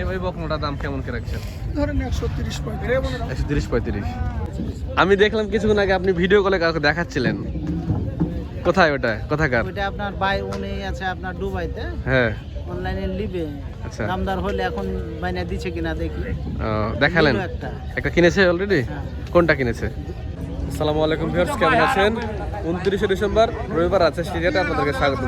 এই বকনাটার দাম কেমন করে রাখছেন ধরেন একশো তিরিশ একশো তিরিশ পঁয়ত্রিশ। আমি দেখলাম কিছুক্ষণ আগে আপনি ভিডিও কলে কাউকে দেখাচ্ছিলেন। কোথায় ওটা? কোথাকার? আপনার বাই উনি আছে আপনার দুবাইতে। হ্যাঁ। অনলাইনে লিবে। আচ্ছা। দামদার হলে এখন বাইনা কিনা দেখি। দেখালেন। একটা। একটা কিনেছে অলরেডি হ্যাঁ। কোনটা কিনেছে? আসসালামু আলাইকুম ভিউয়ার্স কেমন আছেন? উনত্রিশে ডিসেম্বর রবিবার আছে সিরিয়াতে আপনাদেরকে স্বাগত।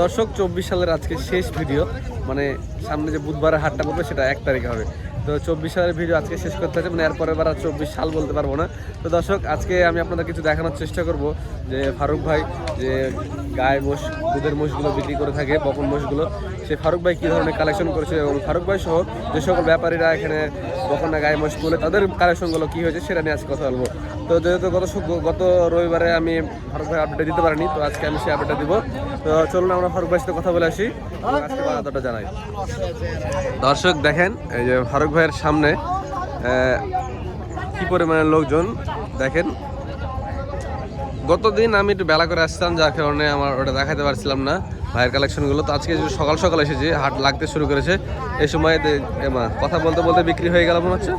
দর্শক চব্বিশ সালের আজকে শেষ ভিডিও মানে সামনে যে বুধবারের হাটটা পড়বে সেটা এক তারিখে হবে। তো চব্বিশ সালের ভিডিও আজকে শেষ করতে হচ্ছে মানে এরপরের বার আর চব্বিশ সাল বলতে পারব না। তো দর্শক আজকে আমি আপনাদের কিছু দেখানোর চেষ্টা করব যে ফারুক ভাই যে গায়ে মোষ দুধের মোষগুলো বিক্রি করে থাকে বকন মোষগুলো সে ফারুক ভাই কী ধরনের কালেকশন করেছে এবং ফারুক ভাই সহ যে সকল ব্যাপারীরা এখানে বকনা গায়ে মশ তুলে তাদের কালেকশনগুলো কী হয়েছে সেটা নিয়ে আজকে কথা বলব। তো যেহেতু গত গত রবিবারে আমি ফারুক ভাই আপডেট দিতে পারিনি, তো আজকে আমি সেই আপডেটটা দিব। তো চলুন আমরা ফারুক ভাইয়ের সাথে কথা বলে আসি। আজকে বাজারটা জানাই। দর্শক, দেখেন, এই যে ফারুক ভাইয়ের সামনে কি পরিমাণে লোকজন, দেখেন গতদিন আমি একটু বেলা করে আসতাম যার কারণে আমার ওটা দেখাতে পারছিলাম না ভাইয়ের কালেকশনগুলো তো আজকে সকাল সকাল এসেছি, হাট লাগতে শুরু করেছে। এই সময় কথা বলতে বলতে বিক্রি হয়ে গেল মনে হচ্ছে।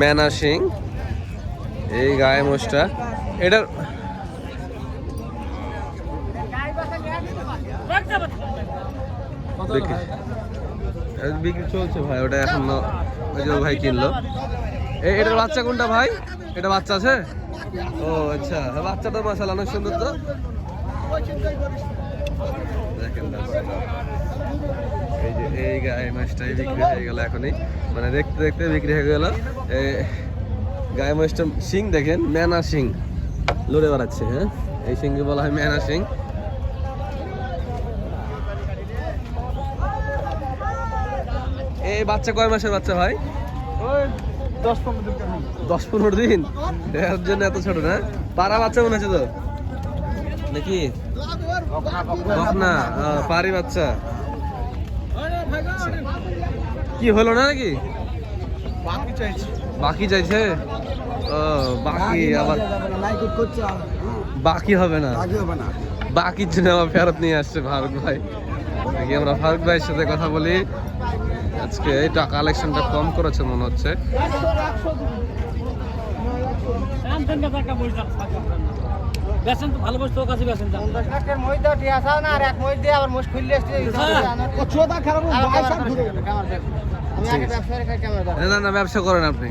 ম্যানা সিং, এই গায়ে মোষটা। এটার বিক্রি। চলছে ভাই, ওটা এখন ওই যে ভাই কিনলো। এটার বাচ্চা কোনটা ভাই? এটা বাচ্চা আছে? ও আচ্ছা। হ্যাঁ, বাচ্চাটা মাসাল অনেক সুন্দর তো? এই যে এই গায়ে মাছটাই বিক্রি হয়ে গেল এখনই। মানে দেখতে দেখতে বিক্রি হয়ে গেল। গায়ে মাছটা সিং দেখেন ম্যানা সিং লড়ে বেড়াচ্ছে হ্যাঁ? এই সিংকে বলা হয় ম্যানা সিং এই বাচ্চা কয় মাসের বাচ্চা ভাই দশ পনেরো দিন এর জন্য এত ছোট না? পাড়া বাচ্চা মনে হচ্ছে তো? নাকি? পারি বাচ্চা। কি হলো না নাকি? বাকি বাকি চাইছে? ও বাকি আবার বাকি হবে না? আগে হবে না। বাকির জন্য আবার ফেরত নিয়ে আসছে ফারুক ভাই। দেখি আমরা ফারুক ভাইয়ের সাথে কথা বলি? আজকে এটা কালেকশনটা কম করেছে মনে হচ্ছে। তো ভালো বস্তু কাছে বেসন যান একের মই দাও না আর এক মই দিয়ে আবার মোষ খুললে আসছে ছোটা খারাপ আমি আগে ব্যবসা রেখে ক্যামেরা না, না না ব্যবসা করেন আপনি।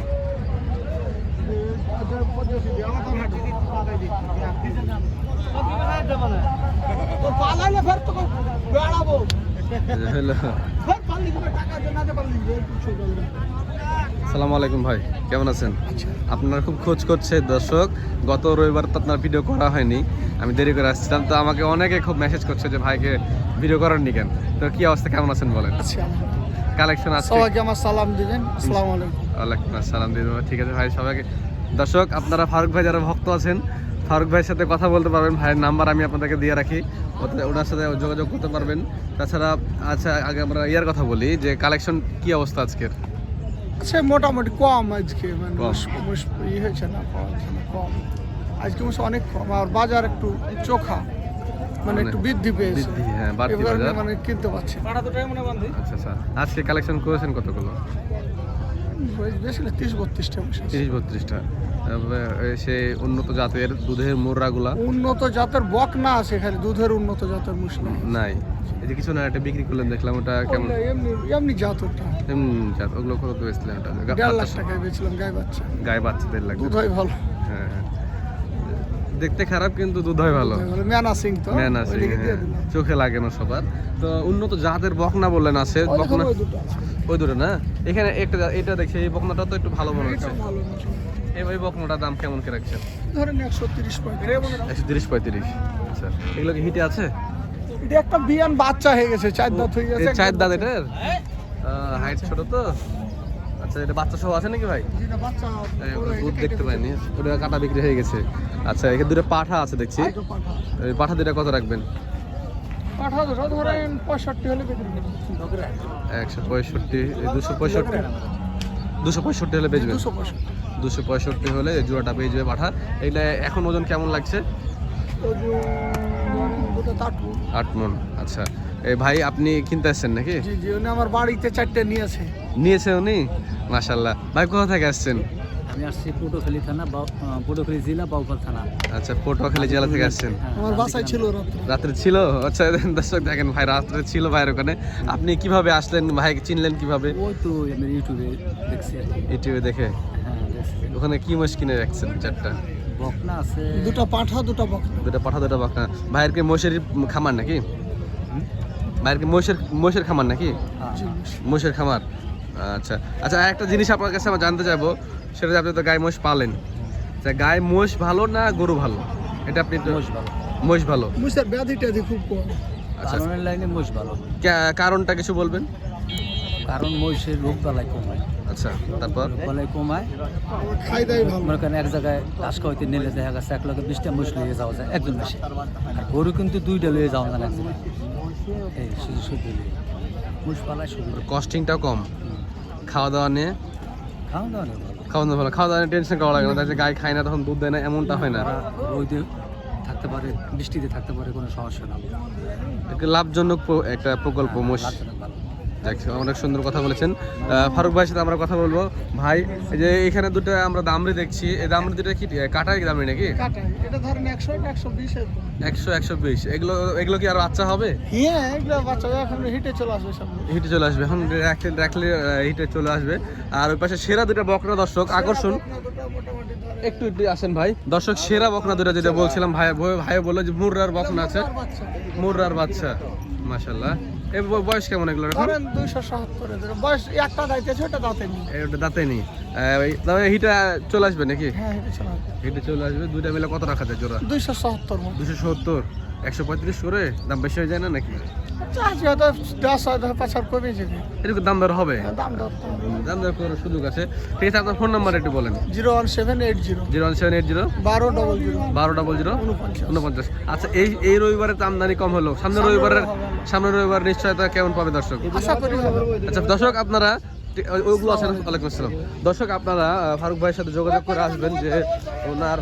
পালাইলে ফের তো বেড়াবো সালাম আলাইকুম ভাই কেমন আছেন? আপনার খুব খোঁজ করছে দর্শক গত রবিবার তো আপনার ভিডিও করা হয়নি আমি দেরি করে আসছিলাম তো আমাকে অনেকে খুব মেসেজ করছে যে ভাইকে ভিডিও করেননি কেন তো কি অবস্থা কেমন আছেন বলেন? কালেকশন আছে সবাইকে আমার সালাম দিবেন আসসালামু আলাইকুম। ওয়ালাইকুম আসসালাম দিয়ে দেবো ঠিক আছে ভাই সবাইকে। দর্শক আপনারা ফারুক ভাই যারা ভক্ত আছেন ফারুক ভাইয়ের সাথে কথা বলতে পারবেন। ভাইয়ের নাম্বার আমি আপনাদেরকে দিয়ে রাখি। ওনার সাথে যোগাযোগ করতে পারবেন। তাছাড়া আচ্ছা আগে আমরা ইয়ার কথা বলি যে কালেকশন কি অবস্থা আজকের? সে মোটামুটি কম আজকে মানে ই হয়েছে না পাওয়া কম। আজকে মুশ অনেক কম আর বাজার একটু চোখা মানে একটু বৃদ্ধি পেয়েছে। হ্যাঁ, বাড়তি বাজার। মানে কিনতে পারছি আচ্ছা আচ্ছা। আজকে কালেকশন করেছেন কতগুলো? তিরিশ বত্রিশটা তিরিশ বত্রিশটা। সে উন্নত জাতের দুধের মোররাগুলা? উন্নত জাতের বক না আছে খালি দুধের উন্নত জাতের মুসলা নাই। এই যে কিছু না একটা বিক্রি করলেন দেখলাম ওটা কেমন? এমনি এমনি জাত ওটা। এমনি জাত ওগুলো কত বেচলেন ওটা? দেড় লাখ টাকায় গায়ে বাচ্চা। গায়ে বাচ্চাদের লাগবে। দুধ হয় ভালো। হ্যাঁ হ্যাঁ। দেখতে খারাপ কিন্তু দুধ হয় ভালো। সিং তো? দিয়ে হ্যাঁ। চোখে লাগে না সবার। তো উন্নত জাতের বকনা বললেন আছে। বকনা ওই দুটো না? এখানে একটা এটা দেখছি এই বকনাটা তো একটু ভালো মনে হচ্ছে। এই বকনাটার দাম কেমন করে রাখছেন? ধরেন একশো তিরিশ পঁয়ত্রিশ। একশো তিরিশ পঁয়ত্রিশ। আচ্ছা এগুলো কি হিটে আছে? এটা একটা বিয়ান বাচ্চা হয়ে গেছে চার দাঁত হয়ে গেছে। চায়ের দাঁত এটার? হাইট ছোট তো? আচ্ছা এটা বাচ্চা সহ আছে নাকি ভাই? দুধ দেখতে পাইনি। ওটা কাটা বিক্রি হয়ে গেছে। আচ্ছা এখানে দুটো পাঠা আছে দেখছি। পাঠা দুটা কত রাখবেন? একশো পঁয়ষট্টি দুশো পঁয়ষট্টি। দুশো পঁয়ষট্টি হলে বেচবেন দুশো পঁয়ষট্টি। হলে জোড়াটা পেয়ে যাবে পাঠা। এইটা এখন ওজন কেমন লাগছে? আট মন আচ্ছা। ভাই আপনি কিনতে আসছেন নাকি? জি জি উনি আমার বাড়িতে চারটে নিয়েছে নিয়েছে উনি? মাশাল্লাহ ভাই কোথা থেকে আসছেন? আমি আসছি পটুখালী থানা পটুখালী জেলা বাউফল থানা। আচ্ছা পটুয়াখালী জেলা থেকে আসছেন? আমার বাসায় ছিল রাত্রে। ছিল? আচ্ছা দর্শক দেখেন ভাই রাত্রে ছিল ভাইয়ের ওখানে। আপনি কীভাবে আসলেন? ভাইকে চিনলেন কীভাবে? ওই তো আমি ইউটিউবে দেখছি ইউটিউবে দেখে? হ্যাঁ ওখানে কি মোষ কিনে রাখছেন চারটা? বকনা আছে। দুটো পাঠা দুটো বকনা। দুটা পাঠা দুটা বাঁকা ভাইয়ের কি মোষের খামার নাকি? ভাইয়ের কি মোষের মোষের খামার নাকি? হ্যাঁ। জি, মোষের খামার। আচ্ছা। আচ্ছা আর একটা জিনিস আপনার কাছে আমরা জানতে চাইব সেটা আপনি তো গায়ে মোষ পালেন। তা গায়ে মোষ ভালো না গরু ভালো? এটা আপনি একটু- মোষ ভালো। মোষ ভালো? মুসের ব্যাধি ট্যাধি খুব কম। আচ্ছা। কারণের লাইনে মোষ ভালো। কারণটা কিছু বলবেন? কারণ মহিষের রোগ বালাই কমায় আচ্ছা তারপর? বালাই কমায় খাই দাই ভালো। মনে করেন এক জায়গায় ঘাস খাওয়াইতে নিলে দেখা গেছে এক লগে বিশটা মোষ লিয়ে যাওয়া যায় একজন মাসে আর গরু কিন্তু দুইটা লিয়ে যাওয়া যায় না কস্টিংটাও কম। খাওয়া দাওয়া নিয়ে? খাওয়া দাওয়া ভালো। খাওয়া দাওয়া ভালো। খাওয়া দাওয়া টেনশন করা লাগে না। তাই গায়ে খায় না তখন দুধ দেয় না এমনটা হয় না। রোদে থাকতে পারে বৃষ্টিতে থাকতে পারে কোনো সমস্যা না। লাভজনক একটা প্রকল্প দেখ অনেক সুন্দর কথা বলেছেন। ফারুক ভাইয়ের সাথে আমরা কথা বলব। ভাই এই যে এখানে দুটো আমরা দামরি দেখছি এই দামরি দুটো কি কাটাই দামরি নাকি? একশো একশো বিশ এগুলো এগুলো কি আরও আচ্ছা হবে? হ্যাঁ এগুলো বাচ্চা এখন হিটে চলে আসবে হিটে চলে আসবে। এখন রাখলে রাখলে হিটে চলে আসবে। আর ওই পাশে সেরা দুটো বকনা দর্শক আকর্ষণ। একটু একটু আসেন ভাই। দর্শক সেরা বকনা দুটো যেটা বলছিলাম ভাই ভাই বলল যে মুর্রার বকনা আছে। বাচ্চা। মুর্রার বাচ্চা। মাশাল্লাহ বয়স কেমন এগুলো ধরেন দুইশো বয়স একটা দাইতেছে ওটা দাঁতে নেই। ওটা দাঁতে নেই। তবে হিটা চলে আসবে নাকি? হ্যাঁ হিটে চলে আসবে। হিটে চলে আসবে। দুইটা মিলে কত রাখা যায় জোড়া? দুইশো সত্তর দুইশো সত্তর। একশো পঁয়ত্রিশ করে? দাম বেশি হয়ে যায় না নাকি? এরকম দাম দর হবে? দাম দর দাম দর করার সুযোগ আছে। ঠিক আছে আপনার ফোন নাম্বার একটু বলেন। Zero one seven eight zero. Zero one seven eight zero. বারো ডবল জিরো। বারো ডাবল জিরো। উনপঞ্চাশ। আচ্ছা এই এই রবিবারে তো আমদানি কম হলো। সামনের রবিবারের সামনের রবিবার নিশ্চয়তা কেমন পাবে দর্শক? আচ্ছা দর্শক আপনারা ওইগুলো আছেন আসসালাম। দর্শক আপনারা ফারুক ভাইয়ের সাথে যোগাযোগ করে আসবেন যে ওনার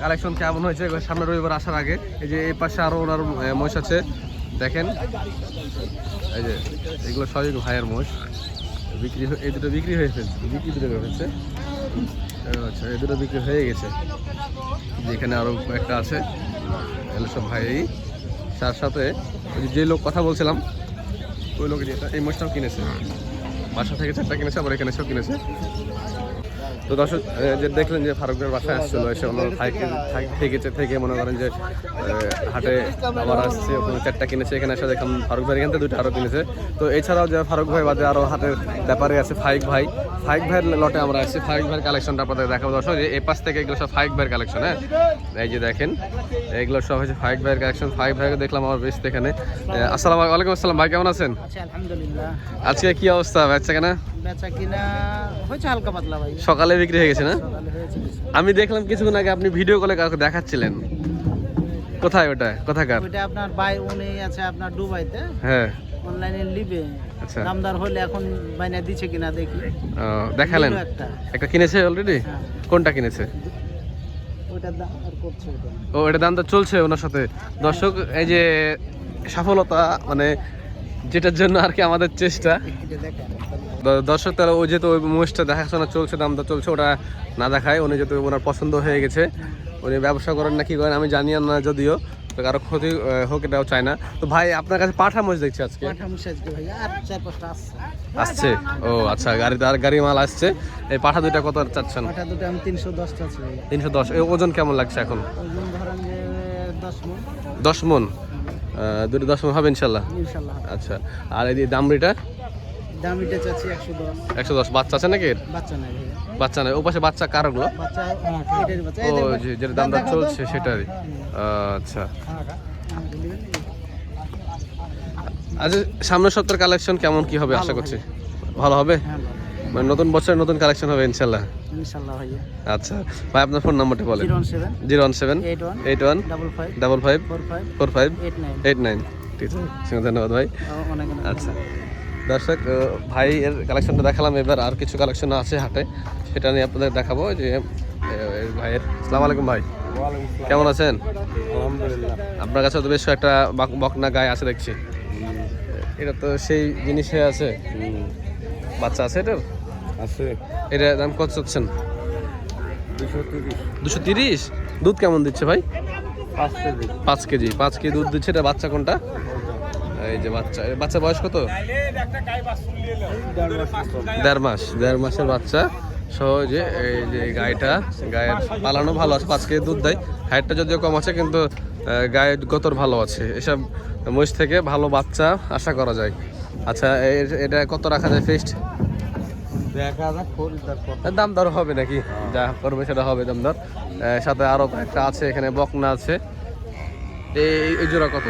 কালেকশন কেমন হয়েছে? সামনের রবিবার আসার আগে। এই যে এই পাশে আরও ওনার মহিষ আছে। দেখেন। এই যে, এগুলো সবই ভাইয়ের মহিষ। বিক্রি এই দুটো বিক্রি হয়ে ফেলছে। বিক্রি দুটো হয়েছে? আচ্ছা এই দুটো বিক্রি হয়ে গেছে। যে এখানে আরও একটা আছে। এগুলো সব ভাই তার সাথে, ওই যে- লোক কথা বলছিলাম, ওই লোক এই মোষটাও কিনেছে। বাসা থেকে চারটা কিনেছে, আবার এখানে সব কিনেছে। তো দর্শক যে দেখলেন যে ফারুকের বাসায় আসছিল এসে ওনার থেকে থেকেছে থেকে মনে করেন যে হাটে আবার আসছে ওখানে চারটা কিনেছে এখানে এসে দেখলাম ফারুক ভাই এখান থেকে দুটো আরও কিনেছে। তো এছাড়াও যে ফারুক ভাই বাদে আরও হাটের ব্যাপারে আছে ফাইক ভাই ফাইক ভাইয়ের লটে আমরা আসছি। ফাইক ভাইয়ের কালেকশনটা আপনাদের দেখাবো দর্শক যে এই পাশ থেকে এগুলো সব ফাইক ভাইয়ের কালেকশন হ্যাঁ? এই যে দেখেন এগুলো সব হচ্ছে ফাইক ভাইয়ের কালেকশন ফাইক ভাইকে দেখলাম আমার বেশ এখানে। আসসালাম আলাইকুম আসসালাম ভাই কেমন আছেন? আলহামদুলিল্লাহ। আজকে কি অবস্থা বাচ্চা কেনা? বেচা কিনা হয়েছে হালকা পাতলা ভাই। সকালে বিক্রি হয়ে গেছে না। আমি দেখলাম কিছুক্ষণ আগে আপনি ভিডিও কলে কাউকে দেখাচ্ছিলেন। কোথায় ওটা? কোথাকার? ওইটা আপনার বাই উনি আছে আপনার দুবাইতে। হ্যাঁ। অনলাইনে লিবে আচ্ছা। দামদার হলে এখন বাইনা দিচ্ছে কিনা দেখি। দেখালেন? একটা। কিনেছে অলরেডি হ্যাঁ। কোনটা কিনেছে? ও এটা দাম তো চলছে ওনার সাথে। দর্শক এই যে সফলতা মানে যেটার জন্য আর কি আমাদের চেষ্টা। দর্শক তারা ও যেহেতু ওই মোষটা দেখাশোনা চলছে দাম দর চলছে ওটা না দেখায়। উনি যেহেতু ওনার পছন্দ হয়ে গেছে উনি ব্যবসা করেন না কি করেন আমি জানি না যদিও তো কারও ক্ষতি হোক এটাও চায় না। তো ভাই আপনার কাছে পাঠা মোষ দেখছি আজকে। পাঠা মুসাজকে ভাই আর চার পাঁচটা আসছে? ও আচ্ছা গাড়িতে আর গাড়ি মাল আসছে। এই পাঠা দুইটা কত চাচ্ছেন? পাঠা দুটো তিনশো দশ ওজন কেমন লাগছে এখন? ওজন ধরেন যে দশ মন? দুটো দশ হবে ইনশাল্লাহ? আচ্ছা আর এই দামড়িটা? চাচ্ছি একশো দশ। একশো দশ। বাচ্চা আছে নাকি? বাচ্চা নাই বাচ্চা নেই। ও পাশে বাচ্চা কার ওগুলো? বাচ্চা এটারই বাচ্চা। ও যে যেটা চলছে সেটারই। আচ্ছা। আচ্ছা সামনের সপ্তাহের কালেকশন কেমন কি হবে? আশা করছি। ভালো হবে? হ্যাঁ মানে নতুন বছরের নতুন কালেকশন হবে ইনশাল্লাহ। ইনশাল্লাহ ভাইয়া। আচ্ছা ভাই আপনার ফোন নাম্বারটা বলেন। Zero one seven. Eight one. Double five. Four five. Eight nine. ঠিক আছে ধন্যবাদ ভাই। অনেক অনেক আচ্ছা। দর্শক ভাই এর কালেকশনটা দেখালাম এবার আর কিছু কালেকশন আছে হাটে। সেটা নিয়ে আপনাদের দেখাবো যে ভাইয়ের। সালাম আলাইকুম ভাই। কেমন আছেন? আলহামদুলিল্লাহ। আপনার কাছে তো বেশ একটা বাক- বকনা গায়ে আছে দেখছি। এটা তো সেই জিনিসে আছে? বাচ্চা আছে এটার? আছে। এটা দাম কত চাচ্ছেন? দুশো তিরিশ। দুধ কেমন দিচ্ছে ভাই? পাঁচ কেজি। পাঁচ কেজি। দুধ দিচ্ছে। এটা বাচ্চা কোনটা? এই যে বাচ্চা। বাচ্চা বয়স কত? দেড় মাস। দেড় মাসের বাচ্চা। সহজে এই যে গাইটা গায়ের পালানো ভালো আছে। পাঁচ কেজি দুধ দেয়। হাইটটা যদিও কম আছে কিন্তু গায়ের গতর ভালো আছে। এসব মহিষ থেকে ভালো বাচ্চা আশা করা যায়। আচ্ছা এটা কত রাখা যায় ফিক্সড দাম দর হবে নাকি? যা করবে সেটা হবে দাম দর। সাথে আরও একটা আছে, এখানে বকনা আছে। এই জোড়া কত?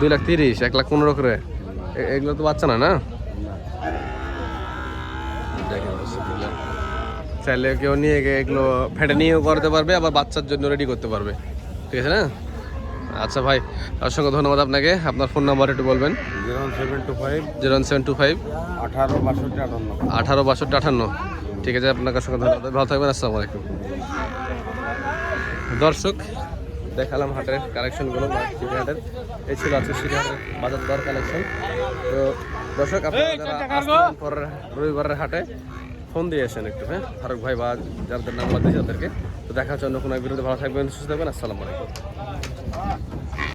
দুই লাখ তিরিশ, এক লাখ পনেরো করে। এগুলো তো বাচ্চা না না? চাইলে কেউ নিয়ে এগুলো ফেটে নিয়েও করতে পারবে, আবার বাচ্চার জন্য রেডি করতে পারবে। ঠিক আছে না? আচ্ছা ভাই অসংখ্য ধন্যবাদ আপনাকে। আপনার ফোন নাম্বার একটু বলবেন। Zero seven two five. Zero seven two five. আঠারো বাষট্টি আটান্ন। আঠারো বাষট্টি আঠান্ন ঠিক আছে আপনাকে অসংখ্য ধন্যবাদ। ভালো থাকবেন আসসালামু আলাইকুম। দর্শক দেখালাম হাটের কালেকশনগুলো হাটের। এই ছিল আছে হাটের বাজার দর কালেকশন। তো দর্শক আপনারা যারা পরের রবিবারের হাটে ফোন দিয়ে আসেন একটু হ্যাঁ? ফারুক ভাই বা যাদের নাম্বার দিয়েছে তাদেরকে। তো দেখা হচ্ছে অন্য কোনো বিরুদ্ধে ভালো থাকবেন সুস্থ থাকবেন। আসসালামু আলাইকুম। Ah.